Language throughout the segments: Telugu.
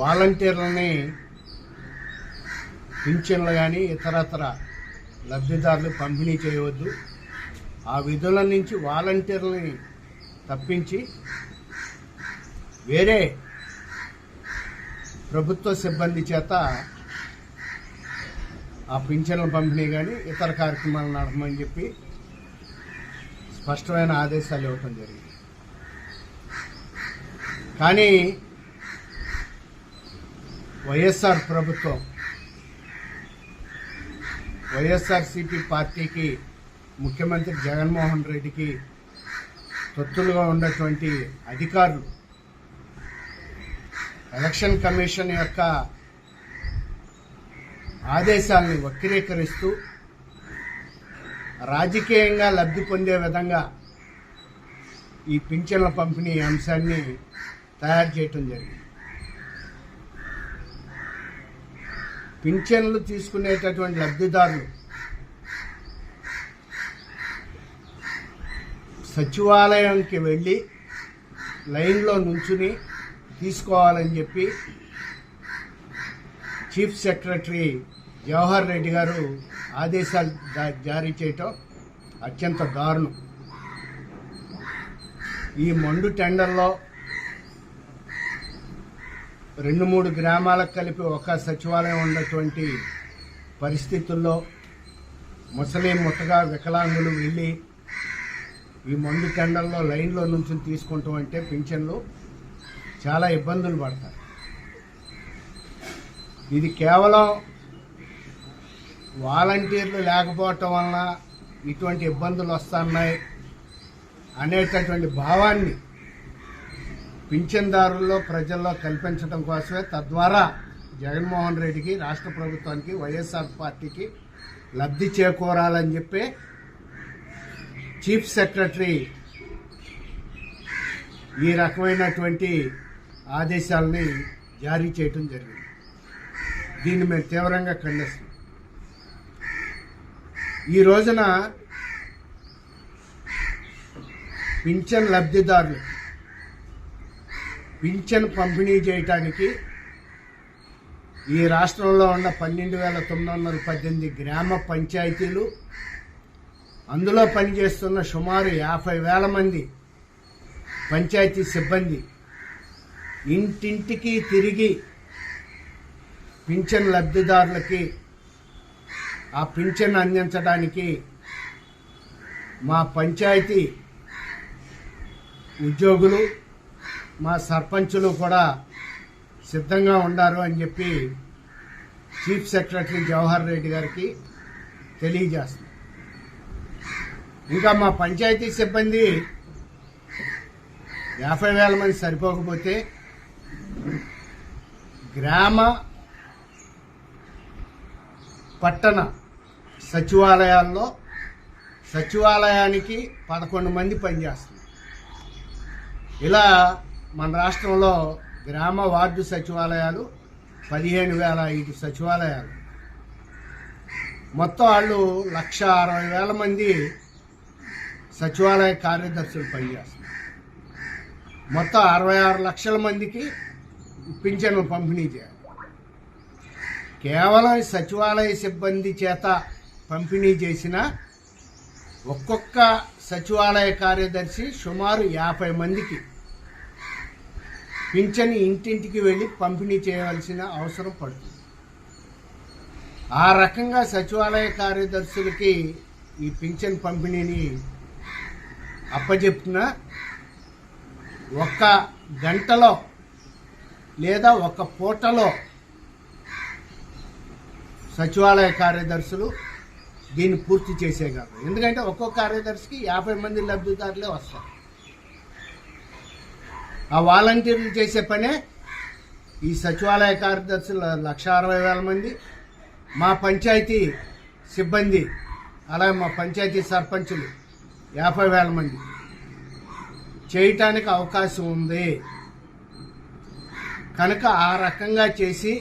వాలంటీర్లని పింఛన్లు కానీ ఇతరతర లబ్ధిదారులు పంపిణీ చేయవద్దు. ఆ విధుల నుంచి వాలంటీర్లని తప్పించి వేరే ప్రభుత్వ సిబ్బంది చేత ఆ పింఛన్ల పంపిణీ కానీ ఇతర కార్యక్రమాలు నడపమని చెప్పి స్పష్టమైన ఆదేశాలు ఇవ్వటం జరిగింది. కానీ వైఎస్ఆర్ ప్రభుత్వం వైఎస్ఆర్సిపి పార్టీకి ముఖ్యమంత్రి జగన్మోహన్ రెడ్డికి తొత్తులుగా ఉన్నటువంటి అధికారులు ఎలక్షన్ కమిషన్ యొక్క ఆదేశాలను వక్రీకరిస్తూ రాజకీయంగా లబ్ధి పొందే విధంగా ఈ పింఛన్ల పంపిణీ అంశాన్ని తయారు చేయటం జరిగింది. పింఛన్లు తీసుకునేటటువంటి లబ్ధిదారులు సచివాలయానికి వెళ్ళి లైన్లో నుంచుని తీసుకోవాలని చెప్పి చీఫ్ సెక్రటరీ జవహర్ రెడ్డి గారు ఆదేశాలు జారీ చేయటం అత్యంత దారుణం. ఈ మండు టెండర్లో రెండు మూడు గ్రామాలకు కలిపి ఒక సచివాలయం ఉన్నటువంటి పరిస్థితుల్లో ముసలి ముట్టగా వికలాంగులు వెళ్ళి ఈ మండు టెండర్లో లైన్లో నుంచి తీసుకుంటాం అంటే పింఛన్లు చాలా ఇబ్బందులు పడతారు ఇది కేవలం వాలంటీర్లు లేకపోవటం వలన ఇటువంటి ఇబ్బందులు వస్తున్నాయి అనేటటువంటి భావాన్ని పింఛన్దారుల్లో ప్రజల్లో కల్పించడం కోసమే తద్వారా జగన్మోహన్ రెడ్డికి రాష్ట్ర ప్రభుత్వానికి వైఎస్ఆర్ పార్టీకి లబ్ధి చేకూరాలని చెప్పి చీఫ్ సెక్రటరీ ఈ రకమైనటువంటి ఆదేశాలని జారీ చేయటం జరిగింది. దీన్ని మేము తీవ్రంగా ఖండిస్తున్నాం. ఈ రోజున పింఛన్ లబ్ధిదారులు పింఛన్ పంపిణీ చేయటానికి ఈ రాష్ట్రంలో ఉన్న పన్నెండు వేల తొమ్మిది వందల పద్దెనిమిది గ్రామ పంచాయతీలు అందులో పనిచేస్తున్న సుమారు యాభై వేల మంది పంచాయతీ సిబ్బంది ఇంటింటికి తిరిగి పింఛన్ లబ్ధిదారులకి ఆ పింఛన్ అందించడానికి మా పంచాయతీ ఉద్యోగులు మా సర్పంచులు కూడా సిద్ధంగా ఉన్నారు అని చెప్పి చీఫ్ సెక్రటరీ జవహర్ రెడ్డి గారికి తెలియజేస్తున్నాం. ఇంకా మా పంచాయతీ సిబ్బంది యాభై వేల మంది సరిపోకపోతే గ్రామ పట్టణ సచివాలయాల్లో సచివాలయానికి పదకొండు మంది పనిచేస్తున్నారు. ఇలా మన రాష్ట్రంలో గ్రామ వార్డు సచివాలయాలు పదిహేను వేల ఐదు సచివాలయాలు. మొత్తం వాళ్ళు లక్ష అరవై వేల మంది సచివాలయ కార్యదర్శులు పనిచేస్తున్నారు. మొత్తం అరవై ఆరు లక్షల మందికి పింఛను పంపిణీ చేయాలి. కేవలం సచివాలయ సిబ్బంది చేత పంపిణీ చేసిన ఒక్కొక్క సచివాలయ కార్యదర్శి సుమారు యాభై మందికి పింఛన్ ఇంటింటికి వెళ్ళి పంపిణీ చేయవలసిన అవసరం పడుతుంది. ఆ రకంగా సచివాలయ కార్యదర్శులకి ఈ పింఛన్ పంపిణీని అప్పజెప్తున్న ఒక్క గంటలో లేదా ఒక పూటలో సచివాలయ కార్యదర్శులు దీన్ని పూర్తి చేసేయగలరు. ఎందుకంటే ఒక్కో కార్యదర్శికి యాభై మంది లబ్ధిదారులే వస్తారు. ఆ వాలంటీర్లు చేసే పనే ఈ సచివాలయ కార్యదర్శులు లక్ష అరవై వేల మంది మా పంచాయతీ సిబ్బంది అలాగే మా పంచాయతీ సర్పంచులు యాభై వేల మంది. చేయటానికి అవకాశం ఉంది. కనుక ఆ రకంగా చేసి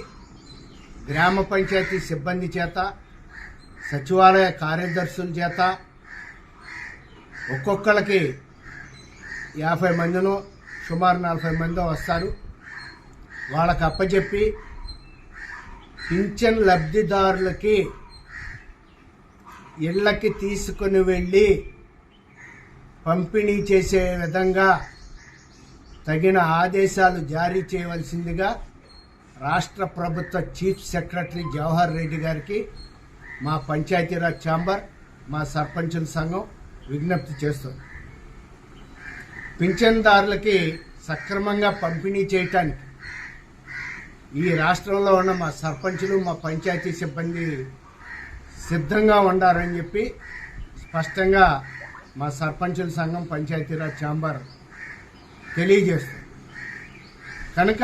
గ్రామ పంచాయతీ సిబ్బంది చేత సచివాలయ కార్యదర్శుల చేత ఒక్కొక్కళ్ళకి యాభై మందినో సుమారు నలభై మంది వస్తారు. వాళ్ళకి అప్పచెప్పి పింఛన్ లబ్ధిదారులకి ఇళ్ళకి తీసుకుని వెళ్ళి పంపిణీ చేసే విధంగా తగిన ఆదేశాలు జారీ చేయవలసిందిగా రాష్ట్ర ప్రభుత్వ చీఫ్ సెక్రటరీ జవహర్ రెడ్డి గారికి మా పంచాయతీరాజ్ ఛాంబర్ మా సర్పంచుల సంఘం విజ్ఞప్తి చేస్తుంది. పింఛన్దారులకి సక్రమంగా పంపిణీ చేయటానికి ఈ రాష్ట్రంలో ఉన్న మా సర్పంచులు మా పంచాయతీ సిబ్బంది సిద్ధంగా ఉండాలని చెప్పి స్పష్టంగా మా సర్పంచుల సంఘం పంచాయతీరాజ్ ఛాంబర్ తెలియజేస్తుంది. కనుక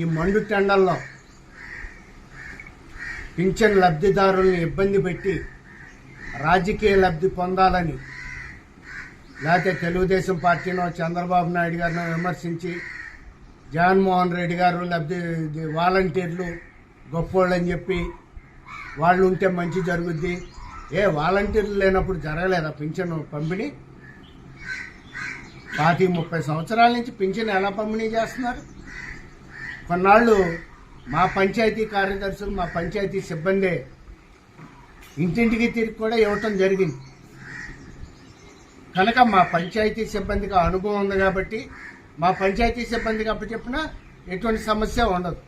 ఈ మండు టెండల్లో పింఛన్ లబ్ధిదారుల్ని ఇబ్బంది పెట్టి రాజకీయ లబ్ధి పొందాలని లేకపోతే తెలుగుదేశం పార్టీనో చంద్రబాబు నాయుడు గారిని విమర్శించి జగన్మోహన్ రెడ్డి గారు లబ్ధి వాలంటీర్లు గొప్పోళ్ళు అని చెప్పి వాళ్ళు ఉంటే మంచి జరుగుద్ది. ఏ వాలంటీర్లు లేనప్పుడు జరగలేదా పింఛన్ పంపిణీ? పాతి ముప్పై సంవత్సరాల నుంచి పింఛన్ ఎలా పంపిణీ చేస్తున్నారు? కొన్నాళ్ళు మా పంచాయతీ కార్యదర్శులు మా పంచాయతీ సిబ్బంది ఇంటింటికి తిరిగి కూడా ఇవ్వటం జరిగింది. కనుక మా పంచాయతీ సిబ్బందికి అనుభవం ఉంది కాబట్టి మా పంచాయతీ సిబ్బందికి అప్పచెప్పినా ఎటువంటి సమస్య ఉండదు.